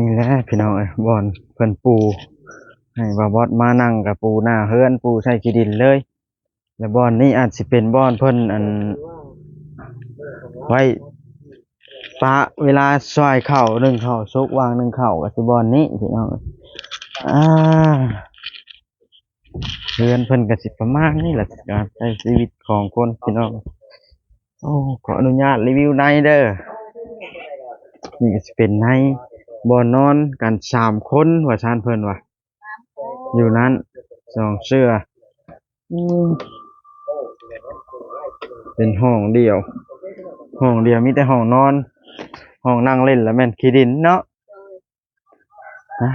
นี่แหละพี่น้องเอ้บอนเพิ่นปูให้บาบอสมานั่งกับปูหน้าเฮือนปูใช้ขี้ดินเลย แล้วบอนนี่อาจสิเป็นบอนเพิ่นอัน ไว้ปะเวลาซอยเข่าหนึ่งเข่าซุกวางหนึ่งเข่ากับสิบอนนี้พี่น้องเอ้ยอ่าเรือนเพิ่นก็สิประมาณนี้แหละการใช้ชีวิตของคนพี่น้องโอ้ขออนุญาตรีวิวในเด้อนี่ก็จะเป็นใน บ่อนอนกันสามคนว่าชานเพิ่นว่าอยู่นั้นสองเสื้ออืมเป็นห้องเดียว ห้องเดียวมีแต่ห้องนอน ห้องนั่งเล่นแล้วแม่นขี้ดินเนาะนะ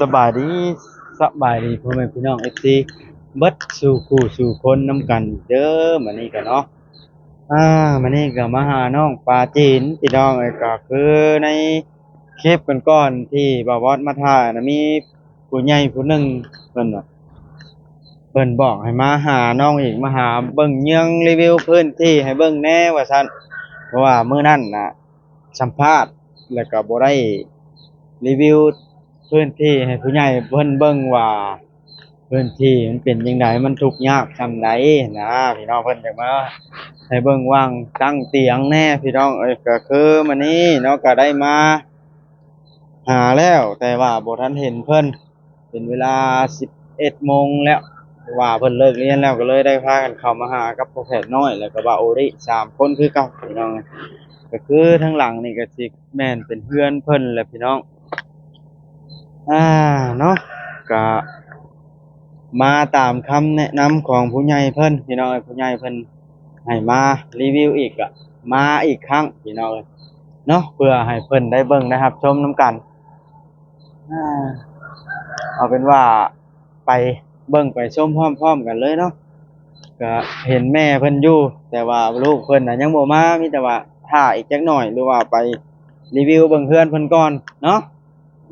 สบายดีสบายดีพ่อแม่พี่น้อง FC เบิดสู่คู่สู่คนน้ำกันเด้อมานี่กันเนาะอ่ามานี่ก็มาหาน้องปลาจีนพี่น้องเอ้ยก็คือในคลิปก่อนๆที่บาวอดมาถ่ายนะมีผู้ใหญ่ผู้หนึ่งเพิ่นว่าเพิ่นบอกให้มาหาน้องอีกมาหาเบิ่งเยืองรีวิวพื้นที่ให้เบิ่งแน่ว่าซั่นเพราะว่ามื้อนั้นน่ะสัมภาษณ์แล้วก็บ่ได้รีวิว พื้นที่ให้ผู้ใหญ่เพิ่นเบิ่งว่าพื้นที่มันเป็นจังไดมันทุกข์ยากซำใดนะพี่น้องเพิ่นจักมาให้เบิ่งว่างตั้งเตียงแน่พี่น้องเอ้ยก็คือมื้อนี้เนาะก็ได้มา หาแล้วแต่ว่าบ่ทันเห็นเพิ่นเป็นเวลา11โมงแล้วว่าเพิ่นเลิกเรียนแล้วก็เลยได้พากันเข้ามาหากับพ่อแพทย์น้อย แล้วก็บ่าวโอริสามคนคือเก่าพี่น้องก็คือทั้งหลังนี่ก็สิแม่นเป็นเพื่อนเพิ่นแหละพี่น้อง อ่าเนาะก็มาตามคำแนะนำของผู้ใหญ่เพิ่นพี่น้องเอ้ยผู้ใหญ่เพิ่นให้มารีวิวอีกอะมาอีกครั้งพี่น้องเอ้ยเนาะเพื่อให้เพิ่นได้เบิ่งนะครับชมน้ำกันอ่าเอาเป็นว่าไปเบิ่งไปชมพร้อมๆกันเลยเนาะก็เห็นแม่เพิ่นอยู่แต่ว่าลูกเพิ่นน่ะยังบ่มามีแต่ว่าท่าอีกจักหน่อยหรือว่าไปรีวิวเบิ่งเพื่อนเพิ่นก่อนเนาะ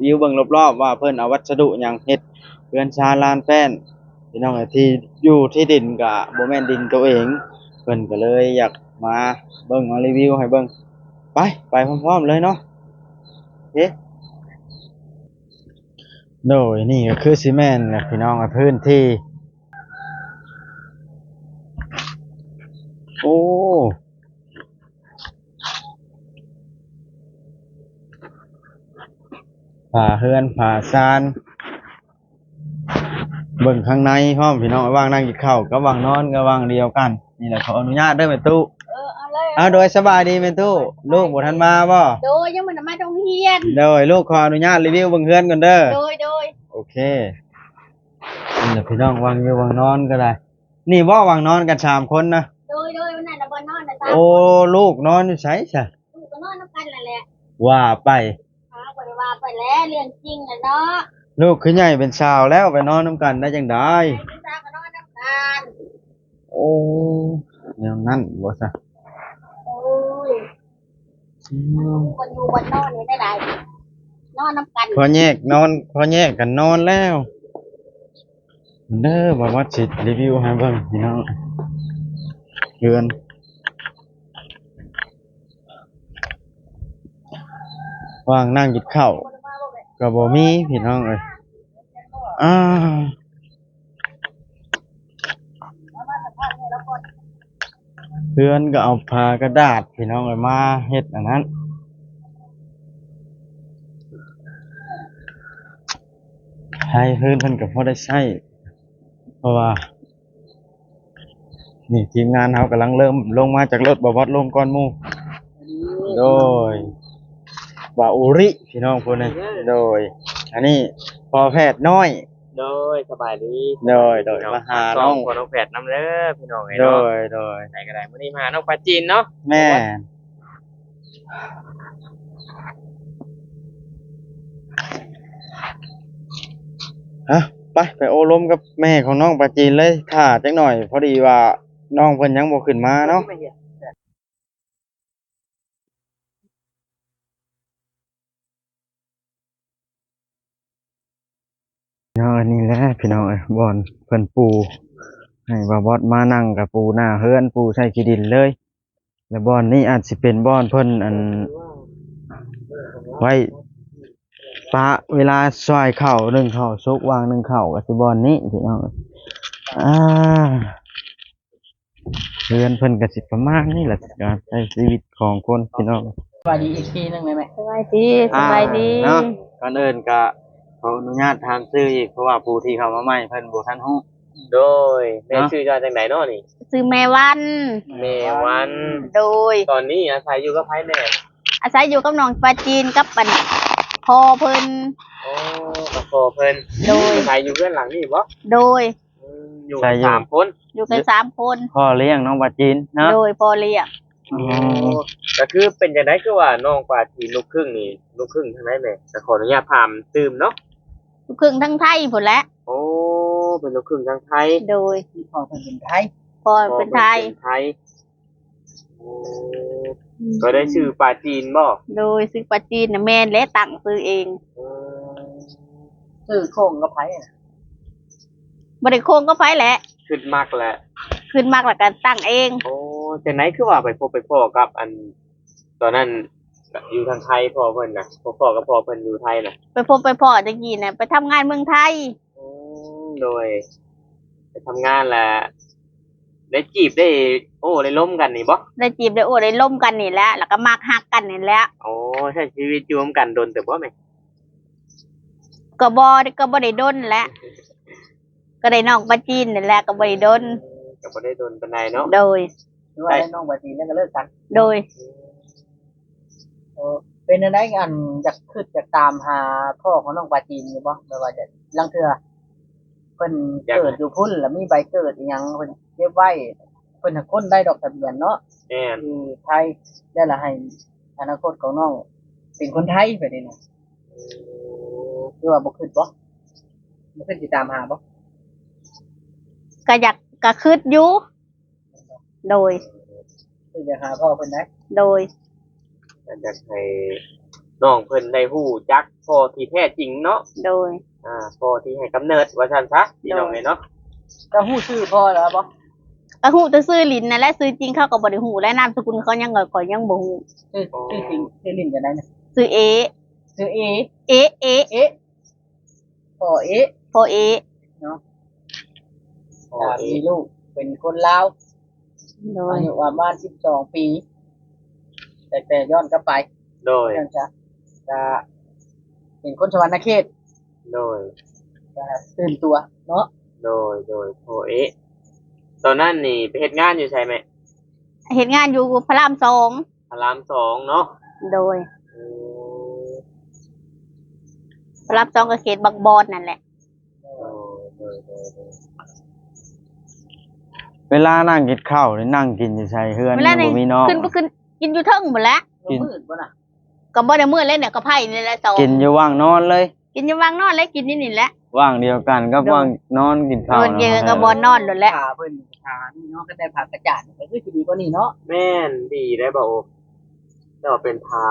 วิวเบิ่งรอบๆว่าเพิ่นเอาวัสดุหยังเฮ็ดเพื่อนชาลานแป้นพี่น้องที่อยู่ที่ดินก็บ่แม่นดินตัวเองเพิ่นก็เลยอยากมาเบิ่งมารีวิวให้เบิ่งไปไปพร้อมๆเลยเนาะเอ๊ะโดยนี่ก็คือซีเมนต์นะพี่น้องพื้นที่ โอ้ ผ่าเฮือนผ่าซาน เบิ่งข้างในพร้อมพี่น้องว่างนั่งกินข้าวก็ว่างนอนก็ว่างเดียวกัน นี่แหละขออนุญาตเด้อแม่ตู้เออเอาเลยเอาโดยสบายดีแม่ตู้ลูกบ่ทันมาบ่โดยยังมันมาตรงเฮียน โดยลูกขออนุญาตรีวิวเบิ่งเฮือนก่อนเด้อ โดยโดยโอเคนี่แหละพี่น้องวางอยู่วางนอนก็ได้ นี่บ่วางนอนกันสามคนนะ โดยโดยวันนั้นเราบนนอนนะจ๊ะโอ้ลูกนอนอยู่ไสซะลูกก็นอนน้ำกันนั่นแหละว่าไปหาบริวาไป แล้วเรื่องจริงนะเนาะลูกคือใหญ่เป็นสาวแล้วไปนอนนํกันได้จังไดพี่ตาก็นอนน้ำกันโอ้แนวนั้นบ่ซะโอ้ยคนอยู่บนนอนนี่ได้ไดนอนน้ำกันพอแยกนอนพอแยกกันนอนแล้วเด้อบอกว่าสิรีวิวให้เบิ่งพี่น้องเรือนว่างนั่งกินข้าว ก็บ่มีพี่น้องเอ้ยอ้าเพื่อนก็เอาผ้ากระดาษพี่น้องเอ้ยมาเฮ็ดอันนั้นใช้เพิ่อนเพิ่นก็พอได้ใช้เพราะว่านี่ทีมงานเขากำลังเริ่มลงมาจากรถบวชลงก่อนมู โดย บาอุริพี่น้องคนนี้โดย อันนี้พอแพทย์น้อย โดยสบายดีโดยโดยมาหาน้องคนน้องแฝดน้ำเด้อพี่น้องไอ้โดเนาะยโดยไหนก็ได้มื้อนี้มาหาน้องปลาจีนเนาะแม่ฮะไปไปโอลมกับแม่ของน้องปลาจีนเลยถ่าจักหน่อย พอดีว่าน้องเพิ่นยังบ่ขึ้นมาเนาะ นี่แหละพี่น้องเอ้ยบอนเพิ่นปูให้บาบอสมานั่งกับปูหน้าเฮือนปูใช้ขี้ดินเลย แล้วบอนนี่อาจสิเป็นบอนเพิ่นอัน ไว้ปะเวลาซอยเข่าหนึ่งเข่าซุกวางหนึ่งเข่ากับสิบอนนี้พี่น้องอ่าเรือนเพิ่นกับสิประมาณนี้แหละการใช้ชีวิตของคนพี่น้องสวัสดีอีกทีหนึงเลยไหมสบายดีสบายดีอ่าเนาะก่อนอื่นก็ข ออนุญาตถามชื่ออีกเพราะว่าผู้ที่เข้ามาใหม่เพิ่นบ่ทันฮู้ โดยแม่เนาะ ชื่อจาจังไหนเนาะนี่ซื้อแม่วัน แม่วัน โดย ตอนนี้อาศัยอยู่กับไผแม่อาศัยอยู่กับน้องปลาจีนกับปันพอเพิ่น โอ้กับพ่อเพิ่นโดย อาศัยอยู่เพื่อนหลังนี่บ่โดย อืมอยู่กันสามคนอยู่กันสามคน พ่อเลี้ยงน้องบาจีนเนาะโดยพอเรียกอ๋อก็คือเป็นจังได๋คือว่าน้องกว่าทีลูกครึ่งนี่ลูกครึ่งทางไหนแม่แต่ขออนุญาตถามตื่มเนาะ ลูกครึ่งทั้งไทยผลแหล้วโอ้เป็นลูกครึ่งทางไทยโดยที่พ่อเพิ่นเป็นไทยพอเป็นไทย เป็นไทยโอ้ก็ได้ชื่อปลาจีนบ่โดยซื้อปลาจีนน่ะแม่นและตั้งซื้อเองอืมชื่อโค้งกับไผอะบริโคงก็ไปแหละขึ้นมากแหละ ขึ้นมากกว่าการตั้งเอง โอ้แต่ไหนคือว่าไปพบไปพ่อกับ อัน ตอนนั้น อยู่ทางไทยพ่อเพิ่นน่ะพ่อพ่อกับพ่อเพิ่นอยู่ไทยน่ะไปพบไปพ่อตะกี้น่ะไปทำงานเมืองไทย อืมโดย ไปทำงานแหละได้จีบได้ โอ้ได้ล้มกันนี่บ่ได้จีบได้โอ้ได้ล่มกันนี่แหละแล้วก็มักฮักกันนี่แหละโอ้ใช้ชีวิตอยู่ร่วมกันโดนแต่บ่แม่ก็บ่ก็บ่ได้ดนแหละก็ได้น้องปลาจีนนี่แหละก็บ่ได้ดนก็บ่ได้โดนปานใดเนาะโดยหรือว่าได้น้องบาตีนั่นก็เลิกกันโดยเออ เป็นอะไรกันอยากขึ้นอยากตามหาพ่อของน้องบาจีนอยู่บ่ไม่ว่าจะลังเทื่อเพิ่นเกิดอยู่พุ่นแล้วมีใบเกิดอีหยังเพิ่นเก็บไว้เพิ่นหาคนได้ดอกทะเบียนเนาะแม่นอยู่ไทยได้ละให้อนาคตของน้องเป็นคนไทยไปนี่นะหรือว่าบ่ขึ้นบ่บ่ขึ้นสิตามหาบ่ก็อยากก็คืดอยู่โดยคือจะหาพ่อเพิ่นได้โดย อยากให้น้องเพิ่นได้ฮู้จักพ่อที่แท้จริงเนาะโดย อ่าพ่อที่ให้กำเนิดว่าซั่นซะพี่น้องเอ้ยเนาะก็ฮู้ชื่อพ่อแล้วบ่ก็ฮู้แต่ซื้อลิ้นนั่นแหละซื้อจริงเขาก็บ่ได้ฮู้และนามสกุลเขายังก็ก็ยังบ่ฮู้ชื่อชื่อจริงชื่อลิ้นจะได้นะซื้อเอ ชื่อเอเอเอเอ๊ะพ่อเอ๊ะพอเอพ่ออ่าเอมีลูกเป็นคนลาวโดยอายุประมาณ12ปี แต่แต่ย้อนกลับไปโดยเนื่องจากจะเป็นคนสวรรณเขตโดยจะตื่นตัวเนาะโดยโดยพ่อเอะตอนนั้นนี่ไปเฮ็ดงานอยู่ใช่ไหมเฮ็ดงานอยู่พระรามสองพระรามสองเนาะโดยอืมพระรามสองก็เขตบางบอนนั่นแหละโดยโดยโดยโดยเวลานั่งกินข้าวนี่นั่งกินอยู่ใช่เฮือนเวลาบ่มีน้องขึ้นก็ขึ้น กินอยู่เทิงหมดแล้วกิน มืดบ่น่ะก็บ่ได้มื้อเลยเนี่ยก็ไผนี่แหละสองกินอยู่ว่างนอนเลย กินอยู่วางนอนแล้วกินนี่นี่แหละว่างเดียวกันก็ว่างนอนกินข้าวโดนเจอกับบอนนอนโดนแล้ว ขาเพิ่นขานี่เนาะก็ได้ผ่ากระจาดก็คือสิดีกว่านี้เนาะแม่นดีได้บ่โอ้แต่ว่าเป็นพา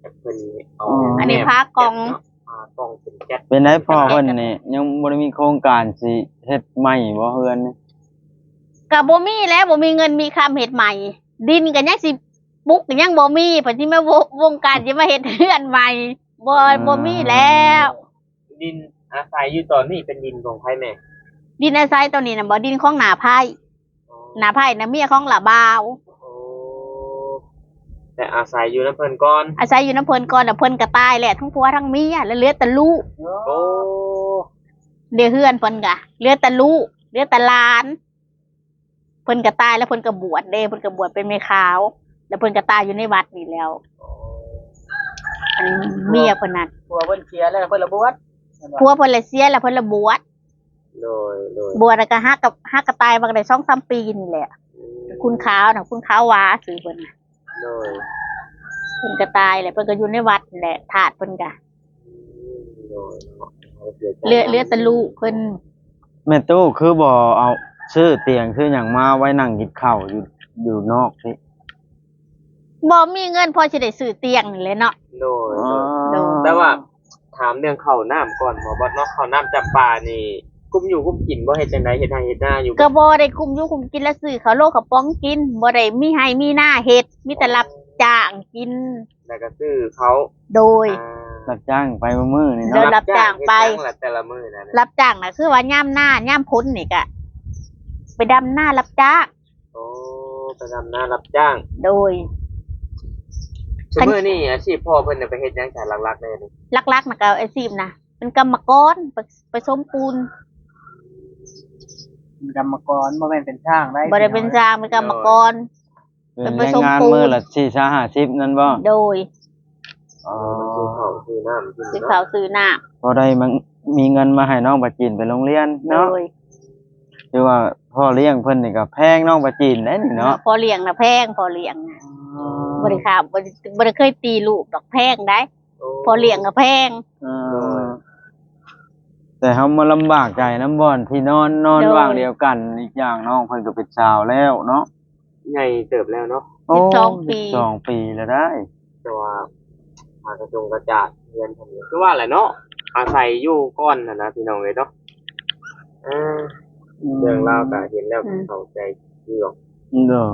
แบบเพิ่นเอาอันนี้พากองเนาะพากองเป็นแก๊สเป็นไดพ่อเพิ่นนี่ยังบ่ได้มีโครงการสิเฮ็ดใหม่บ่เฮือนนี่ก็บ่มีแล้วบ่มีเงินมีคำเฮ็ดใหม่ ดินก็ยังสิ ปลุกก็ยังบ่มีเพิ่นสิมาวงวงการสิมาเฮ็ดเฮือนใหม่บ่บ่มีแล้ว ดินอาศัยอยู่ตอนนี้เป็นดินของไผแม่ดินอาศัยตัวนี้น่ะบ่ดินของหนาไผ่หนาไผ่น่ะเมียของหลาบาวโอ้แต่อาศัยอยู่นำเพิ่นก่อน อาศัยอยู่น้ำเพิ่นก่อนน่ะเพิ่นก็ตายแหละทั้งผัวทั้งเมียแล้วเหลือแต่ลูกโอ้เดี๋ยวเฮือนเพิ่นก็เหลือแต่ลูกเหลือแต่หลาน เพิ่นก็ตายแล้วเพิ่นก็บวชเด้เพิ่นก็บวชเป็นแม่ขาว แล้วเพิ่นก็ตายอยู่ในวัดนี่แล้วอันนี้เมียเพิ่นน่ะผัวเพิ่นเสียแล้วเพิ่นระบวชผัวเพิ่นเลยเสียแล้วเพิ่นละบวชโดยโดยบวชแล้วก็ฮักกับฮักก็ตายมาได้2-3ปีนี่แหละ คุณขาวน่ะคุณขาวหวาสื่อเพิ่นน่ะโดยเพิ่นก็ตายแหละเพิ่นก็อยู่ในวัดนี่แหละถาดเพิ่นก็โดยเหลือเหลือแต่ลูกเพิ่นแม่ตู้คือบ่เอา ซื้อเตียงซื้อหยังมาไว้นั่งกินข้าวอยู่อยู่นอกนี่ บ่มีเงินพอสิได้ซื้อเตียงนี่แหละเนาะ โดยอ๋อโดน แต่ว่าถามเรื่องข้าวน้ำก่อนหมอบอสเนาะข้าวน้ำจำปานี่ กุ้มอยู่กุ้มกินบ่เฮ็ดจังไดเฮ็ดให้เฮ็ดหน้าอยู่บ่ก็บ่ได้คุมอยู่คุมกินแล้วซื้อเขาวโลกเขาวป้องกินบ่ได้มีให้มีหน้าเฮ็ดมีแต่รับจ้างกินแล้วก็ซื้อเขาโดย อ่า รับจ้างไปมื้อๆนี่เดิเนาะนรับจ้างไป เฮ็ดจังละแต่ละมื้อนั่นน่ะรับจ้างน่ะคือว่าย่ามหน้าย่ามพ้นนี่ก็ไปดำหน้ารับจ้างโอ้ไปทำหน้ารับจ้าง โดย ซุมื้อนี่อาชีพพ่อเพิ่นน่ะไปเฮ็ดหยังจ้ะหลักๆเลยนี่ลักๆนะก็อาชีพนะเป็นกรรมกรไปไปสมปูนกรรมกรบ่แม่นเป็นช่างได้บ่ได้เป็นจ้างเป็นกรรมกร เป็นไปแรงส่งงานปูนมื้อละ4 50นั่นบ่โดยอ๋อซื้อข้าวซื้อน้ำกินซื้อเนาะข้าวซื้อหน้าพอได้มันมีเงินมาให้น้องปาจีนไปโรงเรียนโดเนาะยคือว่าพ่อเลี้ยงเพิ่นนี่ก็แพงน้องปาจีนได้นี่เนาะพอเลี้ยงนะแพงพอเลี้ยงนะ บริขาบริบริเคยตีลูกดอกแพงได้ พอเลี้ยงก็แพงเออแต่เฮามาลำบากใจน้ำบ่อนที่นอนนอนโดยว่างเดียวกันอีกอย่างน้องเพิ่นก็เป็นชาวแล้วเนาะใหญ่เติบแล้วเนาะโอ้สิบสองปีสองปีแล้วได้ แต่ว่าหากระจงกระจาดเรียนทำเนี่ยคือว่าแหละเนาะอาศัยอยู่ก้อนนะนะพี่น้องเลยเนาะเออเรื่องราวก็เห็นแล้วก็เข้าใจที่หรอกเด้อ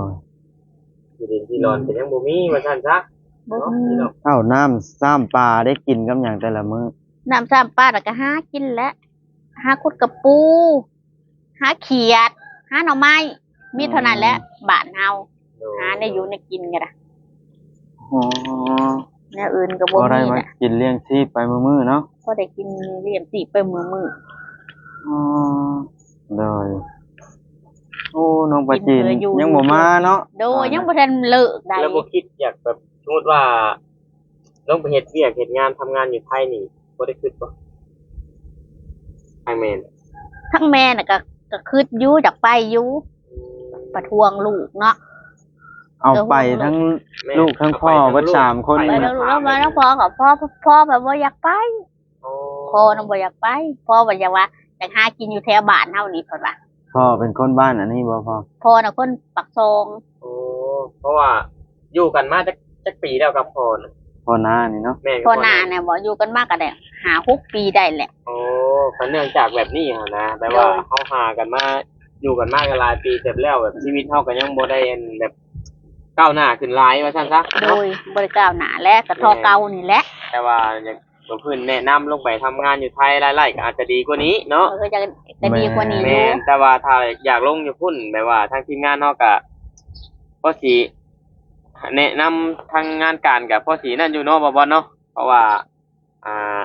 ที่ดินที่รอนเป็นยังบ่มีว่าซั่นซะบ่เนาะมีพี่น้องเอ้าน้ำซ้ำปลาได้กินกับหยังแต่ละมื้อน้ำซ้ำป้าแล้วก็หากินแล้วหาคุดกระปูหาเขียดหาหน่อไม้มีเท่านั้นแหละบ้านเฮาหาได้อยู่ในกินกันละอ๋อแนวอื่นก็บ่บ่ได้มีมานะกินเลี้ยงชีพไปมื้อๆเนาะพอได้กินเลี้ยงสิไปมือมืออ๋อเลย โอ้น้องปาจีนยังบ่มาเนาะโดยยังบ่ทันเลิกได้แล้วบ่คิดอยากแบบสมมุติว่าลงไปเฮ็ดเวียกเฮ็ดงานทำงานอยู่ไทยนี่บ่ได้คิดบ่ไอแม่นทั้งแม่น่ะก็ก็คืดอยู่จากไปอยู่ประท้วงลูกเนาะเอาไปทั้งแม่ลูกทั้งพ่อเบิดสามคนไปไปแล้วลูกแล้วมาแล้วพ่อกับพ่อพ่อแบบว่าอยากไปโอ้พ่อน่ะบ่อยากไปพ่อบ่อยากว่าอยากหากินอยู่แถวบ้านเฮานี่เพิ่นว่า พ่อเป็นคนบ้านอันนี้บ่พ่อพ่อน่ะคนปักซองโอ้เพราะว่าอยู่กันมาจักจักปีแล้วกับพ่อน่ะพ่อหน้านี่เนาะแม่ก็พ่อบ่หน้าเนี่ยบ่อยู่กันมากก็ได้หาหกปีได้แหละ โอ้ก็เนื่องจากแบบนี้หั่นนะแปลว่าโดยเฮาหากันมาอยู่กันมากันหลายปีเสร็จแล้วแบบชีวิตเฮาก็ยังบ่ได้อันแบบก้าวหน้าขึ้นหลายว่าซั่นซะโดยบริกราวหนาและกระทอเก่านี่แหละแต่ว่าอย่าง ตัวเพิ่นแนะนำลงไปทำงานอยู่ไทยหลายๆก็อาจจะดีกว่านี้เนาะเออจะจะดีกว่านี้อแม่ยู่นแต่ว่าถ้าอยากลงอยู่พุ่นแบบว่าทางทีมงานเฮาก็ก็สิแนะนำทางงานการกับพ่อสีนั่นอยู่เนาะบ่บ่เนาะเพราะว่า อ่า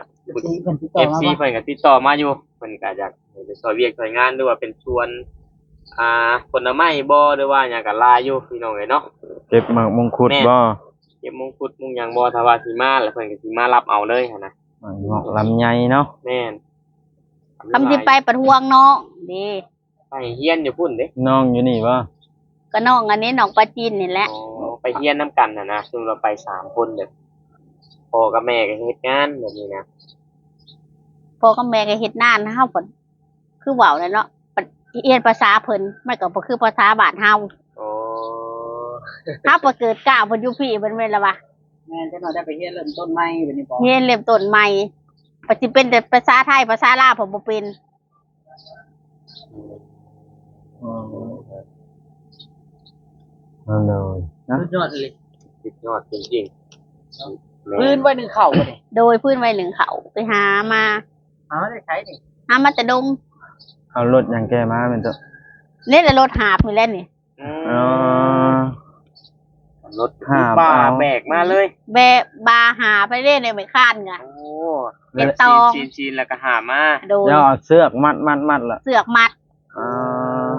สีเพิ่นติดต่อมา FC บ่เพิ่นก็ติดต่อมาอยู่เพิ่นก็อยากให้ไปซอยเวียกซอยงานหรือว่าเป็นชวน อ่าผลไม้บ่หรือว่าหยังก็ลายอยู่พี่น้องเอ้ยเนาะ เก็บหมากมงคุดแม่ บ่เก็บมงกุฎมุงหยังบ่ถ้าว่าสิมาแล้วเพิ่นก็สิมารับเอาเลยหั่นนะหมากงอกลำไยเนาะแม่นคำที่ไปประท้วงน้องดีไปเฮียนอยู่พุ่นเด้น้องอยู่นี่บ่ก็น้องอันนี้น้องปลาจีนนี่แหละอ๋อไปเฮียนนํกันน่ะนะซึ่งเราไปสามคนเด้อพ่อกับแม่ก็เฮ็ดงานแบบนี้นะพ่อกับแม่ก็เฮ็ดนานเฮาเพิ่นคือเว้าเลยเนาะปะเรียนภาษาเพิ่นมันก็บ่คือภาษาบ้านเฮา อ๋อเฮาบ่เกิดกล้าวเพิ่นอยู่พี่เพิ่นแม่นละวะแม่นจังหน่อยได้ไปเฮ็ดเริ่มต้นใหม่บัดนี้บ่เรียนเริ่มต้นใหม่ปัจจุบันแต่ภาษาไทยภาษาลาวผมบ่เป็นนั่นเลยนะสุดยอดเลยสุดยอดจริงๆแม่พื้นไว้หนึ่งเข่าบ่นี่โดยพื้นไว้หนึ่งเขาไปหามาเอาได้ใช้นี่หามาแต่ดงเอารถหยังแกมาเป็นตัวเล่นแต่รถหาบนี่แหละนี่อือ๋อม รถหาบบ้าเอาแบกมาเลยแบะบาหาไปเล่นในไม่ข้านไง โอ้เก็บตอง ชีนชีนๆแล้วก็หามาโดยเดี๋ยวเอาเสือกมัดมัดมัดละเสือกมัด อ่า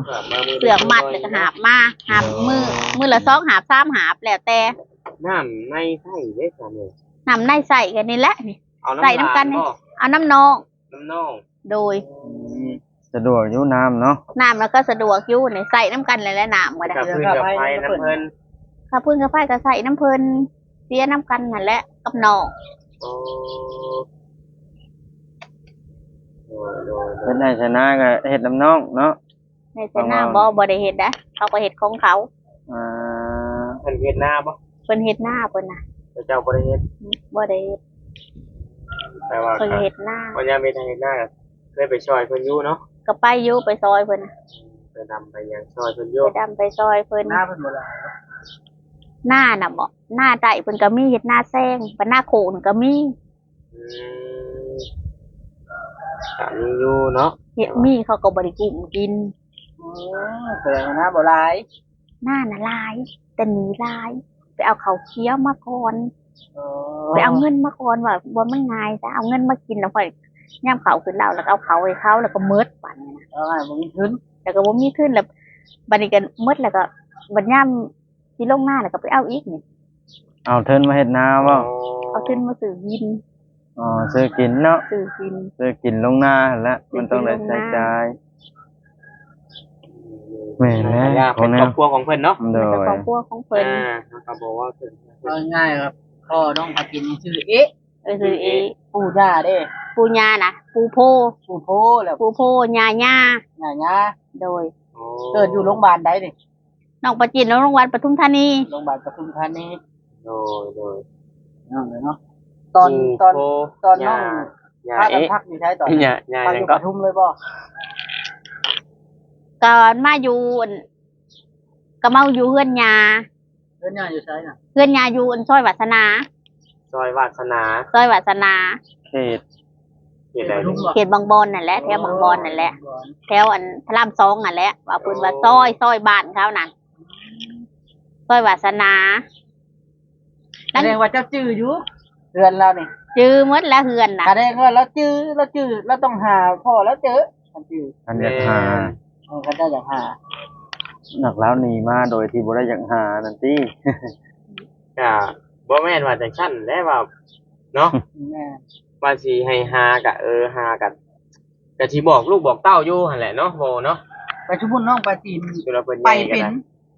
หามามืเสือกมัดแล้วก็หาบมาหาบมือมือละสองหาบสามหาบแล้วแต่น้ำในไส้เด้จ้ะเนี่ยนำในใส่กันนี่แหละนี่ เอาน้ำใส่น้ำกันหนี่ลาบ่เอาน้ำนองน้ำน่องโดยสะดวกอยู่น้ำเนาะน้ำแล้วก็สะดวกอยู่ในใส่น้ำกันเลยและน้ำก็ได้ กับพื้นกับไฟน้ำเพิ่น ข้าพื้นข้าไฟก็ใส่น้ำเพลินเสียน้ำกันนั่นแหละกับนองโอ้โอ้ยโอ้ยโอ้เป็ยนได้ชนะก็เฮ็ดน้ำน้องเนาะในเสนาบ่บ่ได้เฮ็ดนะเขาก็เฮ็ดของเขาอ่าเพิ่นเฮ็ดหน้าบ่เพิ่นเฮ็ดหน้าเพิ่นน่ะเจ้าบ่ได้เฮ็ดบ่ได้เฮ็ดแต่ว่าเคยเห็ดหน้าวันยามเป็นทางเฮ็ดหน้าก็เคยไปช่วยเพิ่นอยู่เนาะก็ไปอยู่ไปซอยเพิ่นน่ะไปนำไปยังช่วยเพิ่นอยู่ไปดำไปซอยเพิ่น หน้าเพิ่นบ่หลาย หน้าน่ะบ่หน้าใดเพิ่นก็มีเฮ็ดหน้าแซงปหน้าโขนก็มีอืมก็มีอยู่เนาะเฮ็ดมีเขาก็บ่ได้กุ้มกินอืมแสดงว่าหน้าบ่หลายหน้าน่ะลาย แต่หนีลาย ไปเอาเขาวเคี้ยวมาก่อนอ๋อไปเอาเงินมาก่อนว่าบ่มันง่ายจ้ะเอาเงินมากินแล้วค่อยย่ำเขาขึ้นแล้วแล้วก็เอาเขาให้เขาแล้วก็เมิดปันนะเอาให้บ่มีทุนแล้วก็บ่มีขึ้นแล้วบัดนี้ก็เมิดแล้วก็บัดย่ำ ที่ลงหน้าแล้วก็ไปเอาอีกนี่เอาเทินมาเฮ็ดนาบ่เอาขึ้นมาซื้อกินอ๋อซื้อกินเนาะซื้อกิน ซื้อกินลงหน้าหั่นละมันต้องได้ใช้จ่ายแม่นแล้วอยากเป็นครอบครัวของเพิ่นเนาะโดมันยจะของพวกของเพิ่นอ่าเขาบอกว่าเพิ่นเอาง่ายๆครับพ่อน้องปาจินนี่ชื่อเอ๊ะเออซื้อเอปู่ย่าเด้ปูญานะปูโพปู่โพแล้วปูโพญาญา ย่าย่าโดยโอ้เกิดอยู่โรงพยาบาลใดนี่ น้องประจินน้องรางวัลปทุมธานี โรงพยาบาลปทุมธานีโดยโดยนั่นเลยเนาะตอนตอนโตอนน้องยาพากันเอ๊ะพักอยู่ใช้ตอนยายาพักยัองยู่ก็ปทุมเลยบ่ก่อนมาอยู่อั่นก็มาอยู่เฮือนยาเรื่องย่าอยู่ใช้น่ะเฮือนยาอยู่อันซอยวัฒนา ซอยวาสนาซอยวัฒนา เขตเห็นอะไรปทุมบ่เขตบางบอนนั่นแหละแถวบางบอนนั่นแหละ แถวอันพระรามสองนั่นแหละว่าเพิ่นว่าซอยซอยบ้านเขานั่น ซอยวัฒนา แสดงว่าเจ้าจื้ออยู่เรือนเรานี่จื้อหมดแล้วเฮือนน่ะแสดงว่าเราจื้อเราจื้อเราต้องหาพ่อแล้วเจอมันจื้ออันอยากหาเออเขาเจ้าอยากหาหนักแล้วหนีมาโดยที่บ่ได้อยากหานั่นติก็บ่แม่นว่าจังซั่นแหล้วว่าเนาะแม่ว่าสิให้หากะเออหากันก็สิบอกลูกบอกเต้าอยู่หั่นแหละเนาะโบเนาะไปชุมพลน้องปลาจีนคือเราเพิ่นไปใหญ่กัเป็นนนะ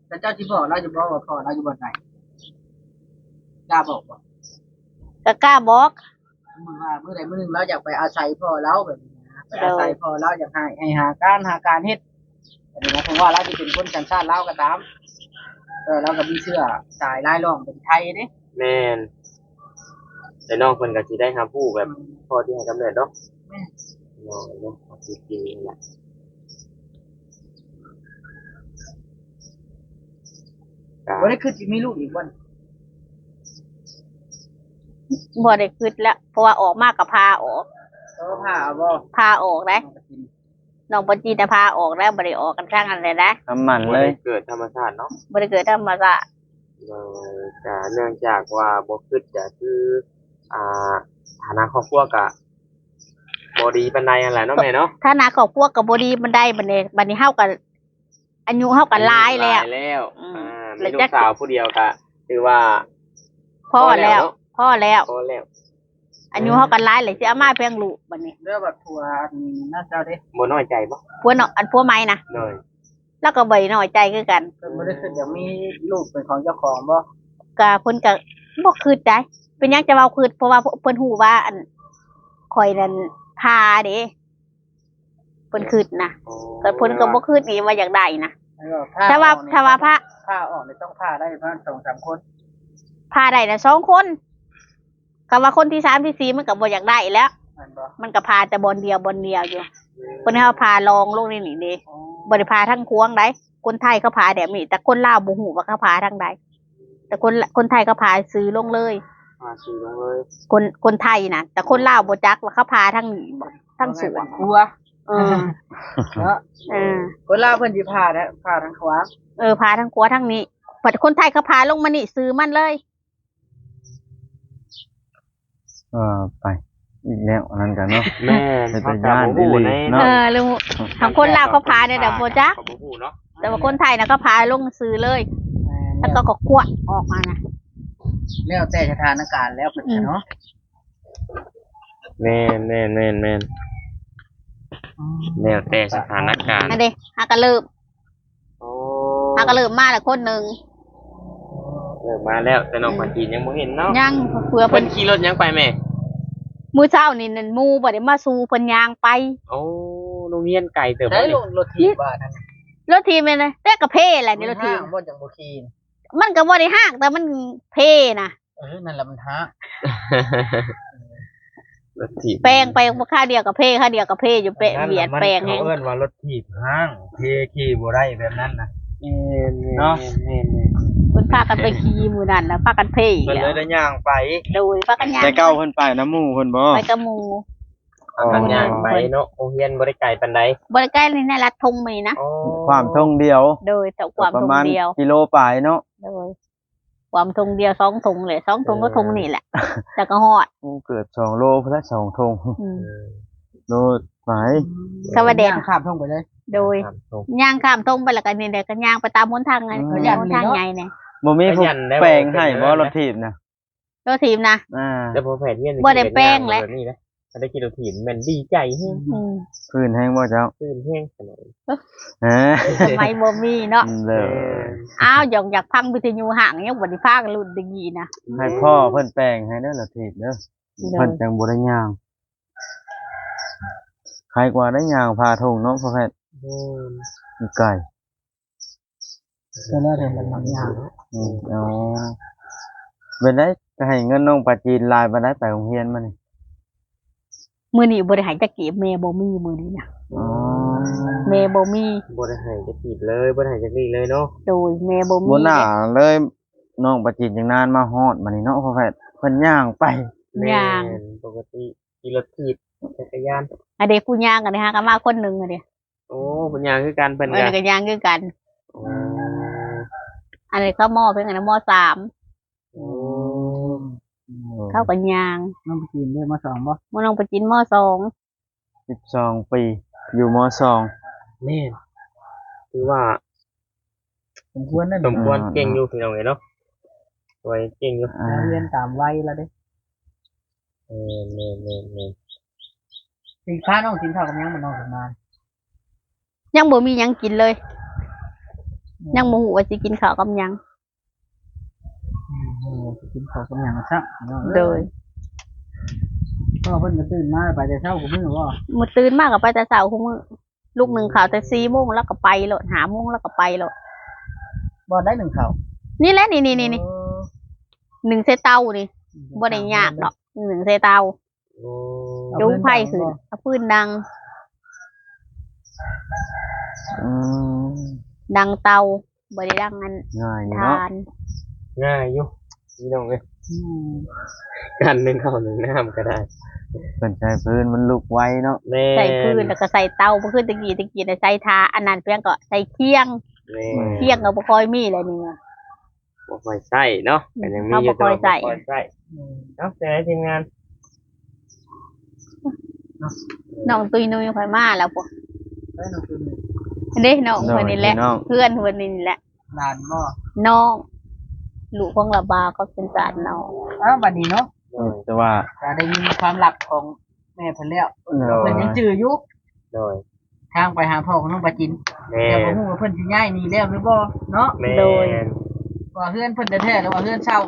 แต่เจ้าที่บอกเราจะบอกว่าพ่อเราอยู่บนไหนกล้าบอกว่าก็กล้าบอกมื่อว่าเมื่อใดเมื่อหนึงเราอยากไปอาศัยพ่อเราแบบนี้นะไปอาศัยพ่อเราอยากให้ให้หาการหาการเฮ็ดแบบนี้นะเพราะว่าเราจะเป็นคนสัญชาติลาวก็ตาม เออเราก็มีเสื้อสายลายล่องเป็นไทยเด้แม่นแต่น้องเพิ่นก็สิได้หาผู้แบบพ่อที่ให้กำเนิดเนาะน้องเนาะเอาสิจริงๆแหละ วันนี้คือจะมีลูกอีกวันบ่ได้คิดแล้วเพราะว่าออกมากกับพาออกเออผ้าเอาบ่พาออกได้น้องปจีนน่ะพาออกแล้วบ่ได้ออกกันข้างกันเลยนะทำหมันบ่เลได้ยเกิดธรรมชาติเนาะบ่ได้เกิดธรรมชาติเออก็เนื่องจากว่าบ่คิดจะคืออ่าฐานะครอบครัวก็บ่ดีปานใดนั่นแหละเนาะแม่เนาะถ้านาครอบครัวก็บ่ดีบันไดบัดนี้บัดนี้เฮากันอายุเฮากันหลายแล้วหลายแล้วอืมอ่า แล้มีวลูจะกสาวผู้เดียวก็ถือว่าพ่อแล้วเนาะพ่อแล้ว พอแล้วอายุเฮากันหลายเลยสิเอามาเพียงลูกบัดนี้เรื่องแบบทัวร์น่าเจ้าเด้บ่น้อยใจบ่ผัวเนาะอันผัวใหม่นะเลยแล้วก็บ่ได้น้อยใจคือกันเพิ่นบ่ได้คืออยากมีลูกเป็นของเจ้าของบ่ก็เพิ่นก็บ่คืดได้เป็นหยังจะเว้าคืดเพราะว่าเพิ่นฮู้ว่าอันข่อยนั่นพาเด้เพิ่นคืดนะก็เพิ่นก็บ่คืดอีกว่าอยากได้นะ แล้วก็ผ้ถ้าว่าออกนี่ถ้าว่าพระผ้าออกนี่ต้องผ้าได้ประมาณสองสามคนพาได้นะสองคนก็ว่าคนที่สามที่สี่มันก็บ่อยากได้แล้วมันบ่มันก็พาแต่บนเดียวบนเดียวอยู่คนที่เขาพาลองลงนี่นี่เด้อ๋อบริพาทั้งควงได้คนไทยเขาพาแบบนี้แต่คนลาวบ่ฮู้ว่าเขาพาทั้งใดแต่คนคนไทยเขาพาซื้อลงเลย มาซื้อมาเลยคนคนไทยนะแต่คนลาวบ่จักว่าเขาพาทั้งนี้บ่ทั้งสวงครัว เออเนาะเออคนลาวเพิ่นสิผ้านะผ้าทั้งขวาเออพาทั้งครัวทั้งนี้ปัดคนไทยเขาพาลงมานี่ซื้อมันเลย เออไป อีกแล้วอันนั้นกันเนาะ แม่เป็นตาย้านเขก็บ่ฮู้อีหลีในเนาะ เออลุงทางคนลาวเขาพาเนี่ยเดี๋ยวบ่จักเขาบ่ฮู้เนาะแต่ว่าคนไทยนะเขาพาลงซื้อเลย แล้วก็ก็กวดออกมานะแล้วแต่สถานการณ์แล้วเพิ่นก็เนาะ แม่นแม่นแม่นแม่น แล้วแต่สถานการณ์อันเด้ฮากะเริ่มโอ้ฮากะเริ่มมาแล้วคนหนึ่งเริ่มมาแล้วแต่น้องปาจีนยังบ่เห็นเนาะยังเพื่อเพิ่เพิ่นนขี่รถยังไปแม่ มื้อเช้านี่นั่นหมู่บ่ได้มาสู่เพิ่นย่างไป โอ้โรงเรียนไกลเติบใช้บ่รนี่ถรถถีบบ้านนั่นรถทีมเลยนะแต่กระเพแหละนี่รถทีมห้างบ่จังบ่ขี่มันก็บ่ได้ห้างแต่มันเพนะเออนั่นแหละมันท้า รถถีบแปลงไปค่าเดียวกับเพค่าเดียวกับเพอยู่เปะเบียดแปลงให้ให้เอิ้นว่ารถถีบห้างเทขี่บ่ได้แบบนั้นนะแม่นๆเนาะแม่นเพิ่นพากันไปขี่มื้อนั้นนะพากันเพอีกเพิ่นแล้เลวยได้ย่างไปโดยพากันย่างแต่เก้าเพิ่นไปน้ำหมู่เพิ่นบ่ไปกับหมู่ๆกันย่างไปเนาะโรงเรียนบ่ได้ไกลปานใดบ่ได้ใกล้เลยในรัดทงมีนะอ๋อความทงเดียว โดยแต่ความประทงมาณเดียว กิโลปลายเนาะโดย ความทงเดียวสองทงเลยสองทงก็ทงนี่แหละแต่ก็ฮอดโอ้เกิดสองโลพุ่นละสองทงอืมเออโลหมายสวัสดีข้ามท่องไปเลย โดยครับผมย่างข้ามทงไปแล้วก็นี่เดี๋ยวก็ย่างไปตามหนทางไงอืมก็ย่างหนทางใหญ่เนี่ยบ่มีผู้ยันได้บ่แปลงให้บ่เป็นรถถีบนะรถทีมนะอ่าแล้วพอแผนเรียนบ่ได้แป้งเลยแบบนี้นะถ้า ได้กินรถถีบมันดีใจแฮงอืมพื้นแห้งบ่เจ้าตื่นแห้งขนาดฮะสมัยบ่มีเนาะเลยอ้าวอยากอยากพังวิทยุห่างยังบ่ได้พากันรุ่นตะกี้นะให้พ่อเพิ่นแปลงให้เด้อรถถีบเด้อโดเพิ่ยนจังบ่ได้ย่างใครกว่าได้ย่างพาทงเนาะพ่อแพทย์อืมมีไก่ก็แล้วแต่มันบางอย่างอืมอ๋อเป็นได้ก็ให้เงินน้องปลาจีนลายบ่ได้ไปโรงเรียนมานี่ มื้อนี้บ่ได้ใหายจักเก็บแม่บ่มีมื้อนี้นะอ๋อแม่บ่มีบ่ได้ให้จะถีบเลยบ่ได้ให้จักนี่เลยเนาะโดยแม่บ่มีบ่น่าเลยน้องปลาจีนจังนานมาฮอดมานี่เนาะพ่อแพทย์เพิ่นย่างไปย่างแม่นปกติขี่รถถีบจักรยานอันเด็กผู้ย่างกันนะฮะก็มาคนหนึงอันเดียโอ้ปัญญางคือการเพิ่นเออกันก็ย่างคือกันโอ้อันนี้เขามอเพิ่นกันนะมสามโอ้ เข้ากันย่างน้องไปกินได้มาสองบ่มอน้องไปจินมสอง12ปี อยู่มสองแม่นคือว่าสมควรนั่นสมควรเก่งอยู่พี่น้องเอ้ยเนาะสวยเก่งอยู่อ่าเรียนตามวัยแล้วเด้เออแม่นแม่นแม่นสินค้าน้องกินข้าวกับยังมันน้องทำงานยังบ่มีหยังกินเลย ยังบ่ฮู้ว่าสิกินข้าวกับหยังโอ้ กินข้าวกับยังซะน้องโดยพ่อเพิ่นก็ตื่นมาไปแต่เช้าก็มื้อว่ามื้อตื่นมาก็ไปแต่เช้าคุมื้อลูกหนึ่งข่าวแต่4โมงแล้วก็ไปโลด5โมงแล้วก็ไปโลดบ่ได้หนึ่งข้าวนี่แหละนี่ๆๆเออๆหนึ่งใส่เตานี่บ่ได้ยากดอกหนึ่งใส่เตาโอ้จุ้งไผ่ขึ้นเอาปืนดังอืมดังเตาบ่ได้ดังอันง่ายนี่ทาเนาะนง่ายอยู่ พี่น้องเอ้ยอืมกันหนึงเข้าหนึงน้ำก็ได้เพิ่นใช้พื้นมันลุกไวเนาะแม่ใส่พื้นแล้วก็ใส่เตาบ่คือตะกี้ตะกี้น่ะใส่ทาอันนั้นเพียงก็ใส่เคียงแม่เคียงก็บ่ค่อยมีเลยนี่นะบ่ค่อยใส่เนาะแต่ยังมีอยู่เอาบ่ค่อยใส่แต่ว่าบ่ค่อยใส่เนาะแต่ให้ทีมงานน้องตุยนุยค่อยมาแล้วพวกได้น้องคือเด้น้องคนนี้แหละน้องเพื่อนคนนี้แหละหลานบ่น้อง ลูกของระบาก็เป็นสารน้องอ้าวบัดนี้เนาะอืมแต่ว่าก็ได้ยินความลับของแม่เพิ่นแล้วเนาะเพิ่นยังจื้ออยู่โดยทางไปหาพ่อของน้องปาจินแม่แต่บ่ฮู้ว่าเพิ่นสิย้ายหนี่แล้วหรือบ่เนาะแม่ว่าเฮือนเพิ่นแท้ๆหรือว่าเฮือนเช่า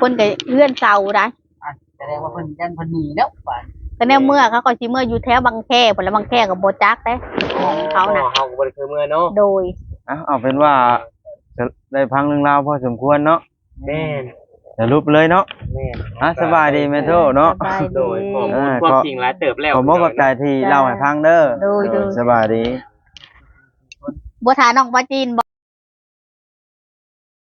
คนก็เลื่อนเสาได้อะแสดงว่าเพิ่นยันเพิ่นหนีแล้วป่านก็แน่เมื่อเขาก็สิเมื่ออยู่แถวบางแคพุ่นแล้วบางแคก็บ่จักเด้ของเขาน่ะเฮาก็บ่ได้เคยเมื่อเนาะโดยอะเอาเป็นว่า จะได้พังเรื่องราวพอสมควรเนาะแม่นจะรูปเลยเนาะแม่นอะสบายดีแม่โทเนาะ สบายโดดียข้อมูลอ่าความจริงหลายเติบแล้วขอบอกกับใจที่เล่าให้ฟังเด้อโดยโดย สบายดีบ่ทาน้องปลาจีนบ่